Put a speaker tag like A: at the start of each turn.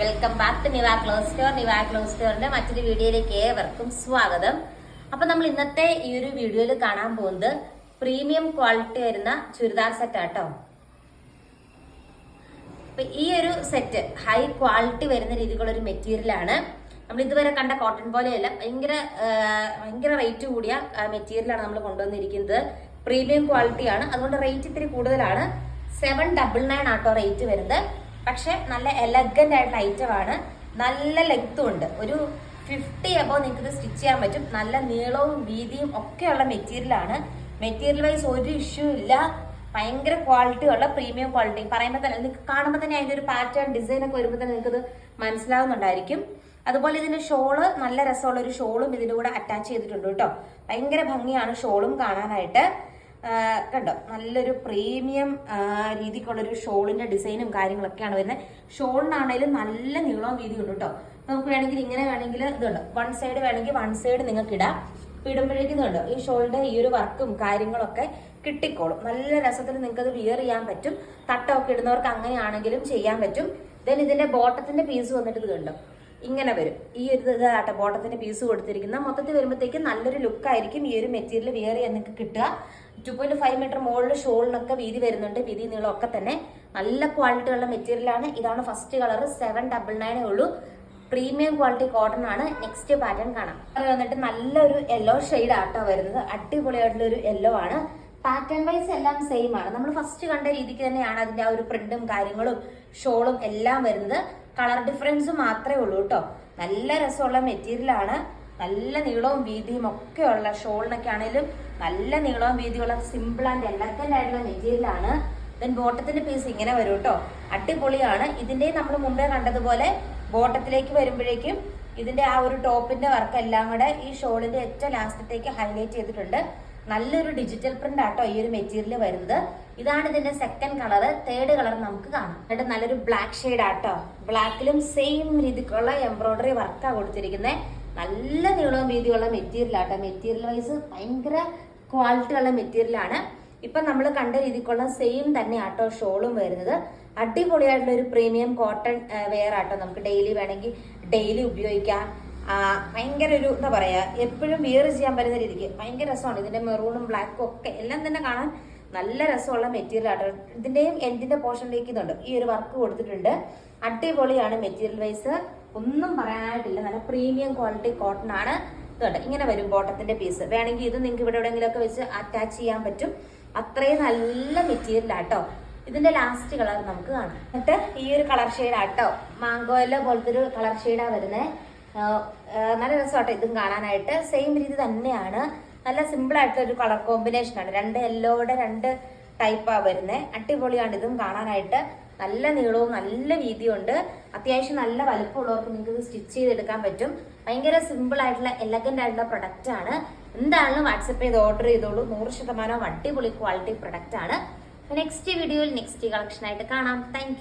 A: Welcome back to Niva clothes store Niva clothes സ്റ്റോറിന്റെ മറ്റൊരു വീഡിയോയിലേക്ക് ഏവർക്കും സ്വാഗതം. അപ്പൊ നമ്മൾ ഇന്നത്തെ ഈ ഒരു വീഡിയോയിൽ കാണാൻ പോകുന്നത് പ്രീമിയം ക്വാളിറ്റി വരുന്ന ചുരിദാർ സെറ്റ് ആട്ടോ. അപ്പൊ ഈ ഒരു സെറ്റ് ഹൈ ക്വാളിറ്റി വരുന്ന രീതിയിലുള്ള ഒരു മെറ്റീരിയൽ ആണ്. നമ്മൾ ഇതുവരെ കണ്ട കോട്ടൺ പോലെയല്ല ഭയങ്കര ഭയങ്കര റേറ്റ് കൂടിയ മെറ്റീരിയൽ ആണ് നമ്മൾ കൊണ്ടുവന്നിരിക്കുന്നത്. പ്രീമിയം ക്വാളിറ്റി ആണ്. അതുകൊണ്ട് റേറ്റ് ഇത്തിരി കൂടുതലാണ്. സെവൻ ഡബിൾ നയൻ ആട്ടോ റേറ്റ് വരുന്നത്. പക്ഷെ നല്ല എലഗന്റ് ആയിട്ടുള്ള ഐറ്റം ആണ്. നല്ല ലെങ്ത്തും ഉണ്ട്. ഒരു ഫിഫ്റ്റി അബോ നിങ്ങൾക്ക് സ്റ്റിച്ച് ചെയ്യാൻ പറ്റും. നല്ല നീളവും വീതിയും ഒക്കെയുള്ള മെറ്റീരിയലാണ് മെറ്റീരിയൽ വൈസ് ഒരു ഇഷ്യൂ ഇല്ല. ഭയങ്കര ക്വാളിറ്റി ഉള്ള പ്രീമിയം ക്വാളിറ്റി പറയുമ്പോൾ തന്നെ നിങ്ങൾക്ക് കാണുമ്പോൾ തന്നെ അതിന്റെ ഒരു പാറ്റേൺ ഡിസൈൻ ഒക്കെ വരുമ്പോൾ തന്നെ നിങ്ങൾക്ക് ഇത് മനസ്സിലാവുന്നുണ്ടായിരിക്കും. അതുപോലെ ഇതിന്റെ ഷോൾ നല്ല രസമുള്ള ഒരു ഷോളും ഇതിന്റെ കൂടെ അറ്റാച്ച് ചെയ്തിട്ടുണ്ട് കേട്ടോ. ഭയങ്കര ഭംഗിയാണ് ഷോളും കാണാനായിട്ട്. കണ്ടോ? നല്ലൊരു പ്രീമിയം രീതിക്കുള്ളൊരു ഷോളിന്റെ ഡിസൈനും കാര്യങ്ങളൊക്കെയാണ് വരുന്നത്. ഷോളിനാണെങ്കിലും നല്ല നീളവും വീതിയും ഉണ്ട് കേട്ടോ നമുക്ക് വേണമെങ്കിൽ ഇങ്ങനെ വേണമെങ്കിൽ ഇതുണ്ട്. വൺ സൈഡ് വേണമെങ്കിൽ വൺ സൈഡ് നിങ്ങൾക്ക് ഇടാം. ഇടുമ്പോഴേക്കും ഇതുണ്ട്. ഈ ഷോളിന്റെ ഈ ഒരു വർക്കും കാര്യങ്ങളൊക്കെ കിട്ടിക്കോളും. നല്ല രസത്തിൽ നിങ്ങൾക്ക് അത് വിയർ ചെയ്യാൻ പറ്റും. തട്ടമൊക്കെ ഇടുന്നവർക്ക് അങ്ങനെയാണെങ്കിലും ചെയ്യാൻ പറ്റും. ദെൻ ഇതിന്റെ ബോട്ടത്തിന്റെ പീസ് വന്നിട്ട് ഇത് കണ്ടോ ഇങ്ങനെ വരും. ഈ ഒരു ഇതാട്ടെ. ബോട്ടത്തിന്റെ പീസ് കൊടുത്തിരിക്കുന്ന മൊത്തത്തിൽ വരുമ്പോഴത്തേക്കും നല്ലൊരു ലുക്കായിരിക്കും ഈ ഒരു മെറ്റീരിയൽ വിയർ ചെയ്യാൻ നിങ്ങൾക്ക് കിട്ടുക. ടു പോയിന്റ് ഫൈവ് മീറ്റർ മുകളിൽ ഷോളിനൊക്കെ വീതി വരുന്നുണ്ട്. വീതി നീളം ഒക്കെ തന്നെ. നല്ല ക്വാളിറ്റിയുള്ള മെറ്റീരിയൽ ആണ്. ഇതാണ് ഫസ്റ്റ് കളർ സെവൻ ഡബിൾ നയനേ ഉള്ളൂ. പ്രീമിയം ക്വാളിറ്റി കോട്ടൺ ആണ്. നെക്സ്റ്റ് പാറ്റേൺ കാണാം. അത് വന്നിട്ട് നല്ലൊരു യെല്ലോ ഷെയ്ഡ് ആട്ടോ വരുന്നത്. അടിപൊളിയായിട്ടുള്ള ഒരു യെല്ലോ ആണ്. പാറ്റേൺ വൈസ് എല്ലാം സെയിം ആണ്. നമ്മൾ ഫസ്റ്റ് കണ്ട രീതിക്ക് തന്നെയാണ് അതിന്റെ ആ ഒരു പ്രിന്റും കാര്യങ്ങളും ഷോളും എല്ലാം വരുന്നത്. കളർ ഡിഫറൻസ് മാത്രമേ ഉള്ളൂ കേട്ടോ. നല്ല രസമുള്ള മെറ്റീരിയൽ ആണ്. നല്ല നീളവും വീതിയും ഒക്കെ ഉള്ള ഷോളിനൊക്കെ ആണെങ്കിലും നല്ല നീളവും വീതിയുള്ള സിമ്പിൾ ആൻഡ് എലഗന്റ് ആയിട്ടുള്ള മെറ്റീരിയലാണ്. ദെൻ ബോട്ടത്തിന്റെ പീസ് ഇങ്ങനെ വരും കേട്ടോ അടിപൊളിയാണ്. ഇതിന്റെ നമ്മൾ മുമ്പേ കണ്ടതുപോലെ ബോട്ടത്തിലേക്ക് വരുമ്പോഴേക്കും ഇതിന്റെ ആ ഒരു ടോപ്പിന്റെ വർക്ക് എല്ലാം കൂടെ ഈ ഷോളിന്റെ ഏറ്റവും ലാസ്റ്റത്തേക്ക് ഹൈലൈറ്റ് ചെയ്തിട്ടുണ്ട്. നല്ലൊരു ഡിജിറ്റൽ പ്രിന്റ് ആട്ടോ ഈ ഒരു മെറ്റീരിയൽ വരുന്നത്. ഇതാണ് ഇതിന്റെ സെക്കൻഡ് കളർ തേർഡ് കളർ നമുക്ക് കാണാം. എന്നിട്ട് നല്ലൊരു ബ്ലാക്ക് ഷെയ്ഡ് ആട്ടോ. ബ്ലാക്കിലും സെയിം രീതിക്കുള്ള എംബ്രോയിഡറി വർക്കാണ് കൊടുത്തിരിക്കുന്നത് നല്ല നീളവും വീതിയുള്ള മെറ്റീരിയൽ ആട്ടോ മെറ്റീരിയൽ വൈസ് ഭയങ്കര ക്വാളിറ്റി ഉള്ള മെറ്റീരിയൽ ആണ് ഇപ്പൊ നമ്മൾ കണ്ട രീതിക്കുള്ള സെയിം തന്നെ ആട്ടോ ഷോളും വരുന്നത്. അടിപൊളിയായിട്ടുള്ള ഒരു പ്രീമിയം കോട്ടൺ വെയർ ആട്ടോ. നമുക്ക് ഡെയിലി വേണമെങ്കിൽ ഡെയിലി ഉപയോഗിക്കാം. ഭയങ്കര ഒരു എന്താ പറയാ എപ്പോഴും വിയർ ചെയ്യാൻ പറ്റുന്ന രീതിക്ക് ഭയങ്കര രസമാണ്. ഇതിന്റെ മെറൂണും ബ്ലാക്കും ഒക്കെ എല്ലാം തന്നെ കാണാൻ നല്ല രസമുള്ള മെറ്റീരിയൽ ആട്ടോ. ഇതിന്റെയും എൻഡിന്റെ പോർഷനിലേക്ക് ഇതുണ്ട്. ഈ ഒരു വർക്ക് കൊടുത്തിട്ടുണ്ട്. അടിപൊളിയാണ് മെറ്റീരിയൽ വൈസ് ഒന്നും പറയാനായിട്ടില്ല. നല്ല പ്രീമിയം ക്വാളിറ്റി കോട്ടൺ ആണ്. ഇതുണ്ട്. ഇങ്ങനെ വരും ബോട്ടത്തിന്റെ പീസ് വേണമെങ്കിൽ ഇത് നിങ്ങൾക്ക് ഇവിടെ എവിടെയെങ്കിലും ഒക്കെ വെച്ച് അറ്റാച്ച് ചെയ്യാൻ പറ്റും. അത്രയും നല്ല മെറ്റീരിയൽ ആട്ടോ. ഇതിന്റെ ലാസ്റ്റ് കളർ നമുക്ക് കാണാം. എന്നിട്ട് ഈ ഒരു കളർ ഷെയ്ഡ് ആട്ടോ. മാങ്കോയില പോലത്തെ ഒരു കളർ ഷെയ്ഡാണ് വരുന്നത് നല്ല രസമാട്ടോ. ഇതും കാണാനായിട്ട്. സെയിം രീതി തന്നെയാണ്. നല്ല സിമ്പിൾ ആയിട്ടുള്ള ഒരു കളർ കോമ്പിനേഷൻ ആണ്. രണ്ട് യെല്ലോയുടെ രണ്ട് ടൈപ്പാണ് വരുന്നത് അടിപൊളിയാണ്. ഇതും കാണാനായിട്ട് നല്ല നീളവും നല്ല വീതിയും ഉണ്ട് അത്യാവശ്യം നല്ല വലുപ്പമുള്ളവർക്ക് നിങ്ങൾക്ക് ഇത് സ്റ്റിച്ച് ചെയ്തെടുക്കാൻ പറ്റും. ഭയങ്കര സിമ്പിൾ ആയിട്ടുള്ള എലഗന്റ് ആയിട്ടുള്ള പ്രൊഡക്റ്റ് ആണ്. എന്താണെങ്കിലും വാട്സപ്പ് ചെയ്ത് ഓർഡർ ചെയ്തോളൂ. നൂറ് ശതമാനം അടിപൊളി ക്വാളിറ്റി പ്രൊഡക്റ്റ് ആണ്. നെക്സ്റ്റ് വീഡിയോയിൽ നെക്സ്റ്റ് കളക്ഷൻ ആയിട്ട് കാണാം. താങ്ക്